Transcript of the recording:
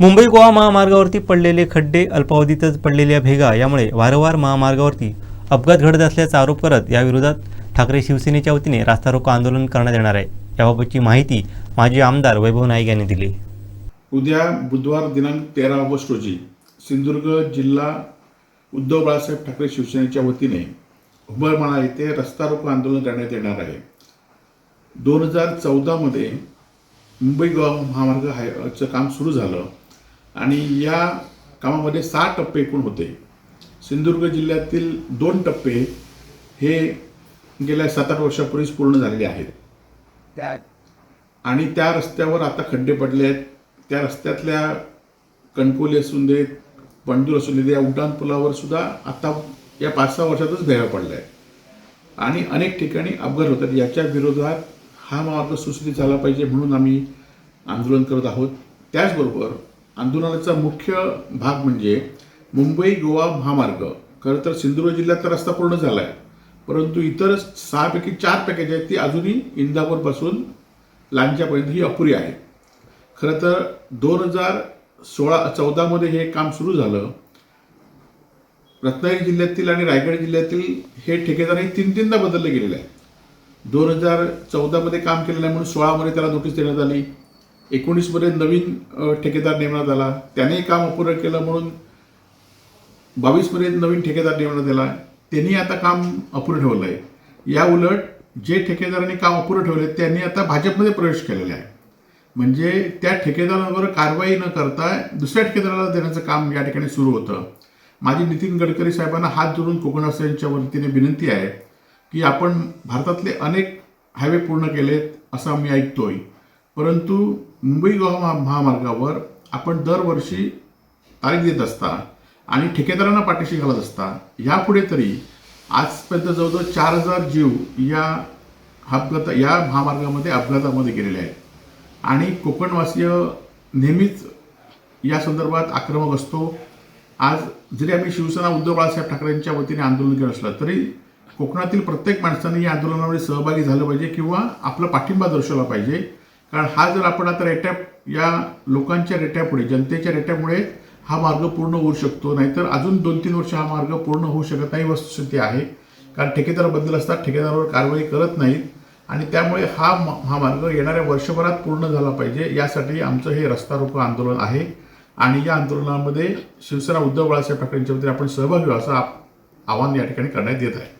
मुंबई गोवा महामार्गावरती पडलेले खड्डे अल्पावधीतच पडलेल्या भेगा यामुळे वारंवार महामार्गावरती अपघात घडत असल्याचा आरोप करत याविरोधात ठाकरे शिवसेनेच्या वतीने रास्ता रोको आंदोलन करण्यात येणार आहे. याबाबतची माहिती माजी आमदार वैभव नाईक यांनी दिली. उद्या बुधवार दिनांक तेरा ऑगस्ट रोजी सिंधुदुर्ग जिल्हा उद्धव बाळासाहेब ठाकरे शिवसेनेच्या वतीने उंबरमाळा येथे रस्ता रोको आंदोलन करण्यात येणार आहे. दोन हजार चौदामध्ये मुंबई गोवा महामार्ग हायचं काम सुरू झालं. आणि या कामामध्ये सहा टप्पे एकूण होते. सिंधुदुर्ग जिल्ह्यातील दोन टप्पे हे गेल्या सात आठ वर्षापूर्वीच पूर्ण झालेले आहेत. त्या आणि त्या रस्त्यावर आता खड्डे पडले आहेत. त्या रस्त्यातल्या कणकोली असून देत पंडूर असून देत या उड्डाण पुलावर सुद्धा आता या पाच सहा वर्षातच भेगा पडल्या. आहेत आणि अनेक ठिकाणी अपघात होतात. याच्या विरोधात हा मार्ग सुस्थित झाला पाहिजे म्हणून आम्ही आंदोलन करत आहोत. त्याचबरोबर आंदोलनाचा मुख्य भाग म्हणजे मुंबई गोवा महामार्ग. खरं तर सिंधुदुर्ग जिल्ह्यातला रस्ता पूर्ण झाला आहे परंतु इतर सहापैकी चार पॅकेज आहेत ती अजूनही इंदापूरपासून लांच्यापर्यंत ही अपुरी आहे खरं तर दोन हजार सोळा चौदामध्ये हे काम सुरू झालं. रत्नागिरी जिल्ह्यातील आणि रायगड जिल्ह्यातील हे ठेकेदार हे तीन तीनदा बदलले गेलेले आहे दोन हजार चौदामध्ये काम केलेलं आहे म्हणून सोळामध्ये त्याला नोटीस देण्यात आली. एकोणीसमध्ये नवीन ठेकेदार नेमण्यात आला. त्यानेही काम अपुरं केलं म्हणून बावीसमध्ये नवीन ठेकेदार नेमण्यात आला. त्यांनी आता काम अपुरं ठेवलं आहे. या उलट जे ठेकेदारांनी काम अपुरं ठेवले त्यांनी आता भाजपमध्ये प्रवेश केलेला आहे. म्हणजे त्या ठेकेदारांवर कारवाई न करता दुसऱ्या ठेकेदाराला देण्याचं काम या ठिकाणी सुरू होतं. माझी नितीन गडकरी साहेबांना हात जोडून कोकणासियांच्या वतीने विनंती आहे की आपण भारतातले अनेक हायवे पूर्ण केलेत असं आम्ही ऐकतोय. परंतु मुंबई गोवा महा- महामार्गावर आपण दरवर्षी तारीख देत असता आणि ठेकेदारांना पाठीशी घालत असता यापुढे तरी आजपर्यंत जवळजवळ चार हजार जीव या अपघात या महामार्गामध्ये अपघातामध्ये गेलेले आहेत. आणि कोकणवासीय नेहमीच या संदर्भात आक्रमक असतो. आज जरी आम्ही शिवसेना उद्धव बाळासाहेब ठाकरेंच्या वतीने आंदोलन केलं असलं तरी कोकणातील प्रत्येक माणसाने या आंदोलनामध्ये सहभागी झालं पाहिजे किंवा आपला पाठिंबा दर्शवला पाहिजे. कारण हा जर आपण आता रेट्या या लोकांच्या रेट्यापुढे जनतेच्या रेट्यामुळे हा मार्ग पूर्ण होऊ शकतो नाहीतर अजून दोन तीन वर्ष हा मार्ग पूर्ण होऊ शकत नाही वस्तुस्थिती आहे. कारण ठेकेदार बदल असतात ठेकेदारावर कारवाई करत नाहीत. आणि त्यामुळे हा म- हा मार्ग येणाऱ्या वर्षभरात पूर्ण झाला पाहिजे. यासाठी आमचं हे रस्ता रोको आंदोलन आहे. आणि या आंदोलनामध्ये शिवसेना उद्धव बाळासाहेब ठाकरेंच्या वतीने आपण सहभागी व्हा असं आवाहन या ठिकाणी करण्यात येत आहे.